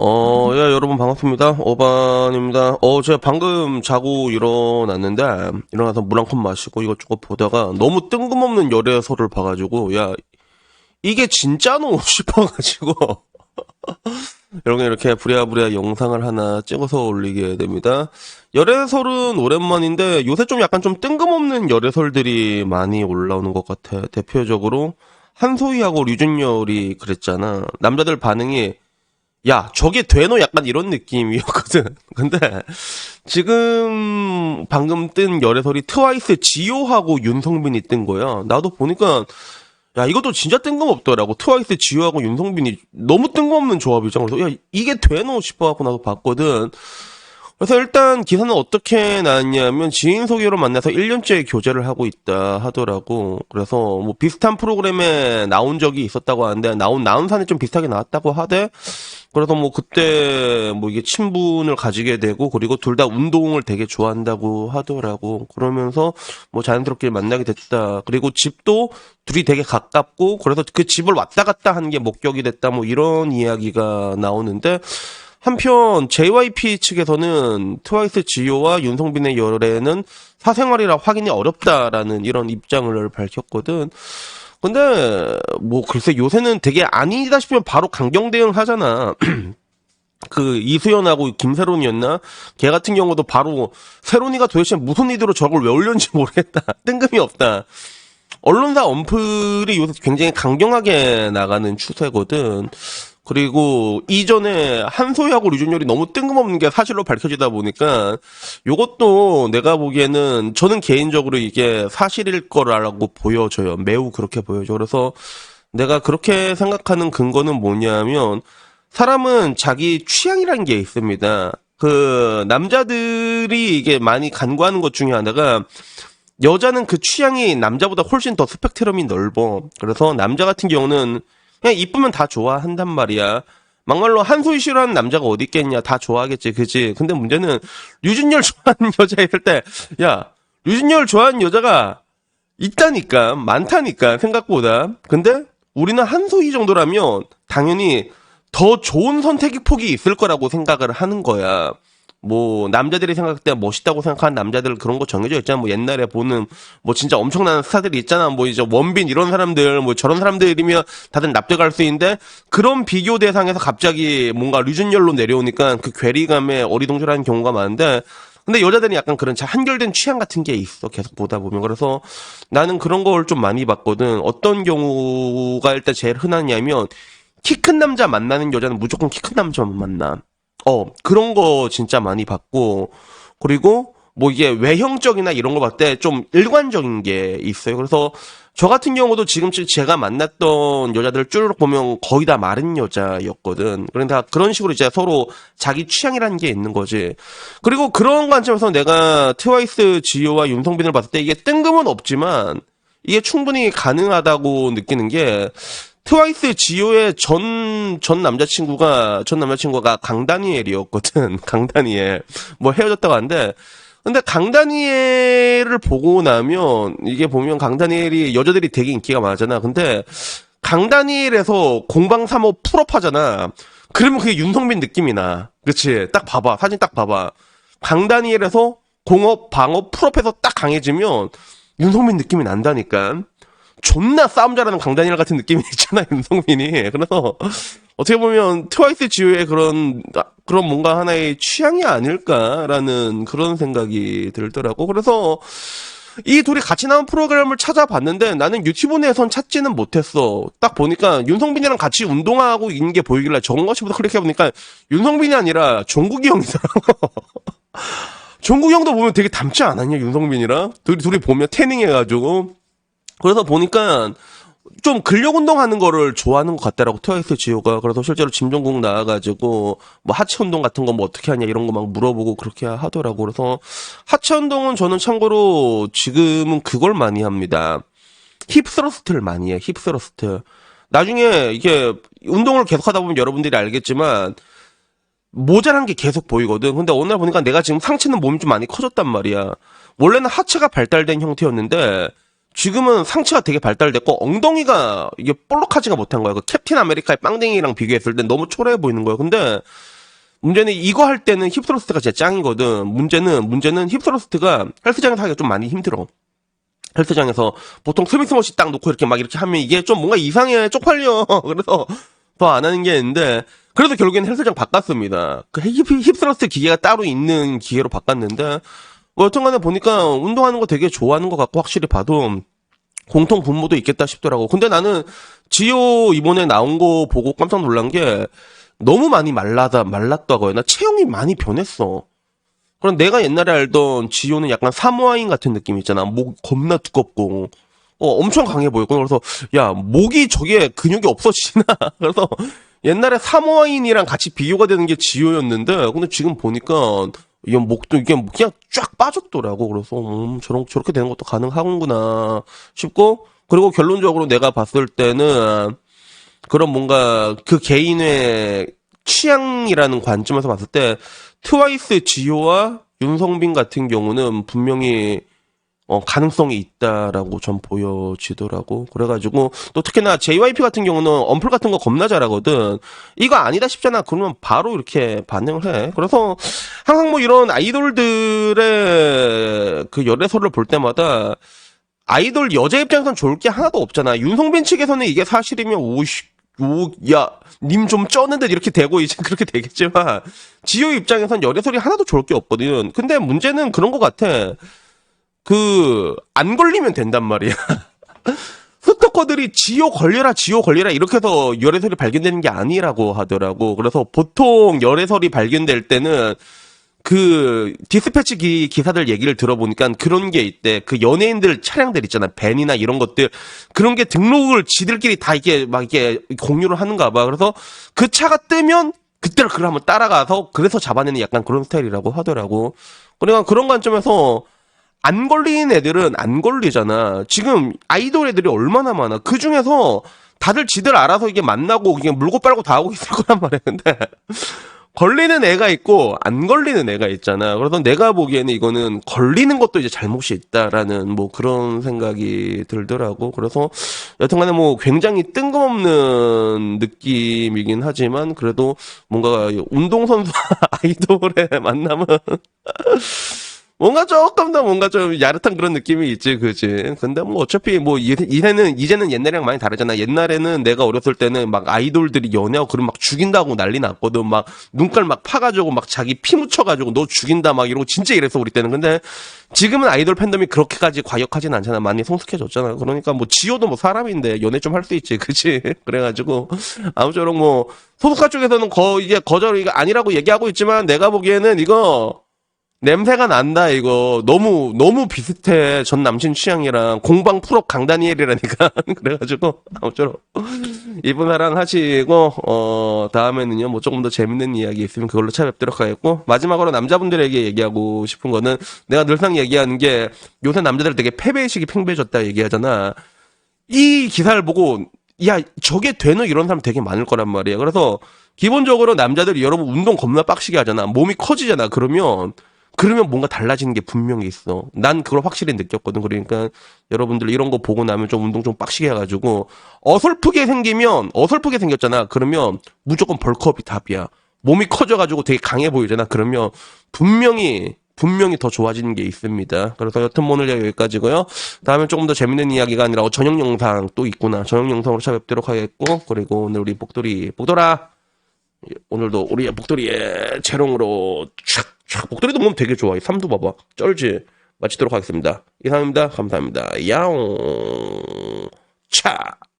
어, 야, 여러분 반갑습니다. 어반입니다. 어, 제가 방금 자고 일어났는데, 일어나서 물 한 컵 마시고 이것저것 보다가 너무 뜬금없는 열애설을 봐가지고, 야, 이게 진짜노? 싶어가지고, 이렇게 이렇게 부랴부랴 영상을 하나 찍어서 올리게 됩니다. 열애설은 오랜만인데, 요새 좀 약간 좀 뜬금없는 열애설들이 많이 올라오는 것 같아. 대표적으로, 한소희하고 류준열이 그랬잖아. 남자들 반응이, 야, 저게 되노? 약간 이런 느낌이었거든. 근데, 지금, 방금 뜬 열애설이 트와이스 지효하고 윤성빈이 뜬 거야. 나도 보니까, 야, 이것도 진짜 뜬금없더라고. 트와이스 지효하고 윤성빈이 너무 뜬금없는 조합이죠. 그래서, 야, 이게 되노? 싶어갖고 나도 봤거든. 그래서 일단 기사는 어떻게 나왔냐면 지인 소개로 만나서 1년째 교제를 하고 있다 하더라고. 그래서 뭐 비슷한 프로그램에 나온 적이 있었다고 하는데 나온 나온 산이 좀 비슷하게 나왔다고 하대. 그래서 뭐 그때 뭐 이게 친분을 가지게 되고 그리고 둘 다 운동을 되게 좋아한다고 하더라고. 그러면서 뭐 자연스럽게 만나게 됐다. 그리고 집도 둘이 되게 가깝고 그래서 그 집을 왔다 갔다 하는 게 목격이 됐다. 뭐 이런 이야기가 나오는데 한편 JYP 측에서는 트와이스 지효와 윤성빈의 열애는 사생활이라 확인이 어렵다라는 이런 입장을 밝혔거든. 근데 뭐 글쎄 요새는 되게 아니다 싶으면 바로 강경 대응 하잖아. 그 이수연하고 김세론이었나? 걔 같은 경우도 바로 세론이가 도대체 무슨 의도로 저걸 왜 올렸는지 모르겠다. 뜬금이 없다. 언론사 언플이 요새 굉장히 강경하게 나가는 추세거든. 그리고 이전에 한소희하고 류준열이 너무 뜬금없는 게 사실로 밝혀지다 보니까 요것도 내가 보기에는 저는 개인적으로 이게 사실일 거라고 보여져요. 매우 그렇게 보여져. 그래서 내가 그렇게 생각하는 근거는 뭐냐면 사람은 자기 취향이라는 게 있습니다. 그 남자들이 이게 많이 간과하는 것 중에 하나가 여자는 그 취향이 남자보다 훨씬 더 스펙트럼이 넓어. 그래서 남자 같은 경우는 그냥 이쁘면 다 좋아한단 말이야. 막말로 한소희 싫어하는 남자가 어디 있겠냐. 다 좋아하겠지. 그지? 근데 문제는 류준열 좋아하는 여자 있을 때, 야, 류준열 좋아하는 여자가 있다니까. 많다니까. 생각보다. 근데 우리는 한소희 정도라면 당연히 더 좋은 선택의 폭이 있을 거라고 생각을 하는 거야. 뭐 남자들이 생각할 때 멋있다고 생각하는 남자들 그런 거 정해져 있잖아. 뭐 옛날에 보는 뭐 진짜 엄청난 스타들이 있잖아. 뭐 이제 원빈 이런 사람들 뭐 저런 사람들이면 다들 납득할 수 있는데 그런 비교 대상에서 갑자기 뭔가 류준열로 내려오니까 그 괴리감에 어리둥절하는 경우가 많은데 근데 여자들이 약간 그런 잘 한결된 취향 같은 게 있어. 계속 보다 보면. 그래서 나는 그런 걸 좀 많이 봤거든. 어떤 경우가 일단 제일 흔하냐면 키 큰 남자 만나는 여자는 무조건 키 큰 남자만 만나. 어, 그런 거 진짜 많이 봤고, 그리고 뭐 이게 외형적이나 이런 거 봤을 때 좀 일관적인 게 있어요. 그래서 저 같은 경우도 지금 제가 만났던 여자들 쭈르륵 보면 거의 다 마른 여자였거든. 그런데 그런 식으로 이제 서로 자기 취향이라는 게 있는 거지. 그리고 그런 관점에서 내가 트와이스 지효와 윤성빈을 봤을 때 이게 뜬금은 없지만 이게 충분히 가능하다고 느끼는 게 트와이스 지효의 전, 전 남자친구가, 전 남자친구가 강다니엘이었거든. 강다니엘. 뭐 헤어졌다고 하는데, 근데 강다니엘을 보고 나면, 이게 보면 강다니엘이 여자들이 되게 인기가 많잖아. 근데, 강다니엘에서 공방 3호 풀업 하잖아. 그러면 그게 윤성빈 느낌이 나. 그치? 딱 봐봐. 사진 딱 봐봐. 강다니엘에서 공업, 방업, 풀업해서 딱 강해지면, 윤성빈 느낌이 난다니까. 존나 싸움 잘하는 강다니엘 같은 느낌이 있잖아 윤성빈이 그래서 어떻게 보면 트와이스 지효의 그런 그런 뭔가 하나의 취향이 아닐까라는 그런 생각이 들더라고 그래서 이 둘이 같이 나온 프로그램을 찾아봤는데 나는 유튜브 내에선 찾지는 못했어. 딱 보니까 윤성빈이랑 같이 운동하고 있는 게 보이길래 정것이부터 클릭해 보니까 윤성빈이 아니라 종국이 형이더라고. 종국이 형도 보면 되게 닮지 않았냐, 윤성빈이랑? 둘이, 둘이 보면 태닝해가지고. 그래서 보니까 좀 근력 운동하는 거를 좋아하는 것 같더라고 트와이스 지효가 그래서 실제로 짐정국 나와가지고 뭐 하체 운동 같은 거 뭐 어떻게 하냐 이런 거 막 물어보고 그렇게 하더라고. 그래서 하체 운동은 저는 참고로 지금은 그걸 많이 합니다. 힙 스러스트를 많이 해 힙 스러스트. 나중에 이게 운동을 계속 하다 보면 여러분들이 알겠지만 모자란 게 계속 보이거든. 근데 날 보니까 내가 지금 상체는 몸이 좀 많이 커졌단 말이야. 원래는 하체가 발달된 형태였는데 지금은 상체가 되게 발달됐고 엉덩이가 이게 볼록하지가 못한 거야. 그 캡틴 아메리카의 빵댕이랑 비교했을 때 너무 초라해 보이는 거야. 근데 문제는 이거 할 때는 힙스러스트가 진짜 짱이거든. 문제는 문제는 힙스러스트가 헬스장에서 하기가 좀 많이 힘들어. 헬스장에서 보통 스미스머시 딱 놓고 이렇게 막 이렇게 하면 이게 좀 뭔가 이상해 쪽팔려. 그래서 더 안 하는 게 있는데 그래서 결국엔 헬스장 바꿨습니다. 그 힙, 힙스러스트 기계가 따로 있는 기계로 바꿨는데 뭐 여튼간에 보니까 운동하는 거 되게 좋아하는 것 같고 확실히 봐도 공통 분모도 있겠다 싶더라고. 근데 나는 지효 이번에 나온 거 보고 깜짝 놀란 게 너무 많이 말라다 말랐다고 해나 체형이 많이 변했어. 그럼 내가 옛날에 알던 지효는 약간 사모아인 같은 느낌 있잖아. 목 겁나 두껍고. 어, 엄청 강해 보였고. 그래서, 야, 목이 저게 근육이 없어지나? 그래서, 옛날에 사모아인이랑 같이 비교가 되는 게 지효였는데, 근데 지금 보니까, 이 목도 이게 그냥 쫙 빠졌더라고. 그래서, 음, 저런, 저렇게 되는 것도 가능하구나 싶고, 그리고 결론적으로 내가 봤을 때는, 그런 뭔가 그 개인의 취향이라는 관점에서 봤을 때, 트와이스 지효와 윤성빈 같은 경우는 분명히 어, 가능성이 있다라고 전 보여지더라고. 그래가지고, 또 특히나 JYP 같은 경우는 언플 같은 거 겁나 잘하거든. 이거 아니다 싶잖아. 그러면 바로 이렇게 반응을 해. 그래서 항상 뭐 이런 아이돌들의 그 열애설을 볼 때마다 아이돌 여자 입장에선 좋을 게 하나도 없잖아. 윤성빈 측에서는 이게 사실이면 오씨, 오, 야, 님 좀 쩌는데 이렇게 되고 이제 그렇게 되겠지만 지효 입장에선 열애설이 하나도 좋을 게 없거든. 근데 문제는 그런 것 같아. 그 안 걸리면 된단 말이야. 스토커들이 지효 걸려라 지효 걸려라 이렇게 해서 열애설이 발견되는 게 아니라고 하더라고. 그래서 보통 열애설이 발견될 때는 그 디스패치 기, 기사들 얘기를 들어보니까 그런 게 있대. 그 연예인들 차량들 있잖아. 벤이나 이런 것들 그런 게 등록을 지들끼리 다 이게 막 이게 공유를 하는가 봐. 그래서 그 차가 뜨면 그때를 그걸 한번 따라가서 그래서 잡아내는 약간 그런 스타일이라고 하더라고. 그러니까 그런 관점에서 안 걸리는 애들은 안 걸리잖아. 지금 아이돌 애들이 얼마나 많아. 그 중에서 다들 지들 알아서 이게 만나고 그냥 물고 빨고 다 하고 있을 거란 말이야. 근데 걸리는 애가 있고 안 걸리는 애가 있잖아. 그래서 내가 보기에는 이거는 걸리는 것도 이제 잘못이 있다라는 뭐 그런 생각이 들더라고. 그래서 여튼간에 뭐 굉장히 뜬금없는 느낌이긴 하지만 그래도 뭔가 운동선수와 아이돌의 만남은 뭔가 조금 더 뭔가 좀 야릇한 그런 느낌이 있지, 그지? 근데 뭐 어차피 뭐 이- 이제는, 이제는 옛날이랑 많이 다르잖아. 옛날에는 내가 어렸을 때는 막 아이돌들이 연애하고 그럼 막 죽인다고 난리 났거든. 막 눈깔 막 파가지고 막 자기 피 묻혀가지고 너 죽인다 막 이러고 진짜 이랬어, 우리 때는. 근데 지금은 아이돌 팬덤이 그렇게까지 과격하진 않잖아. 많이 성숙해졌잖아. 그러니까 뭐 지효도 뭐 사람인데 연애 좀 할 수 있지, 그치? 그래가지고 아무쪼록 뭐 소속가 쪽에서는 거, 이게 거절 이게 아니라고 얘기하고 있지만 내가 보기에는 이거 냄새가 난다 이거. 너무 너무 비슷해. 전 남친 취향이랑. 공방 프로 강다니엘이라니까. 그래가지고 아무쪼록. 이분 사랑 하시고 어 다음에는요 뭐 조금 더 재밌는 이야기 있으면 그걸로 찾아뵙도록 하겠고 마지막으로 남자분들에게 얘기하고 싶은 거는 내가 늘상 얘기하는 게 요새 남자들 되게 패배의식이 팽배해졌다 얘기하잖아. 이 기사를 보고 야 저게 되는 이런 사람 되게 많을 거란 말이야. 그래서 기본적으로 남자들이 여러분 운동 겁나 빡시게 하잖아. 몸이 커지잖아 그러면 그러면 뭔가 달라지는 게 분명히 있어. 난 그걸 확실히 느꼈거든. 그러니까 여러분들 이런 거 보고 나면 좀 운동 좀 빡시게 해가지고 어설프게 생기면 어설프게 생겼잖아. 그러면 무조건 벌크업이 답이야. 몸이 커져가지고 되게 강해 보이잖아. 그러면 분명히 분명히 더 좋아지는 게 있습니다. 그래서 여튼 뭐 오늘 여기까지고요. 다음에 조금 더 재밌는 이야기가 아니라 어, 전용 영상 또 있구나. 전용 영상으로 찾아뵙도록 하겠고 그리고 오늘 우리 복돌이 복돌아 오늘도 우리 복돌이의 재롱으로 촥 촥 복돌이도 몸 되게 좋아. 이 삼두 봐봐. 쩔지. 마치도록 하겠습니다. 이상입니다. 감사합니다. 야옹. 차.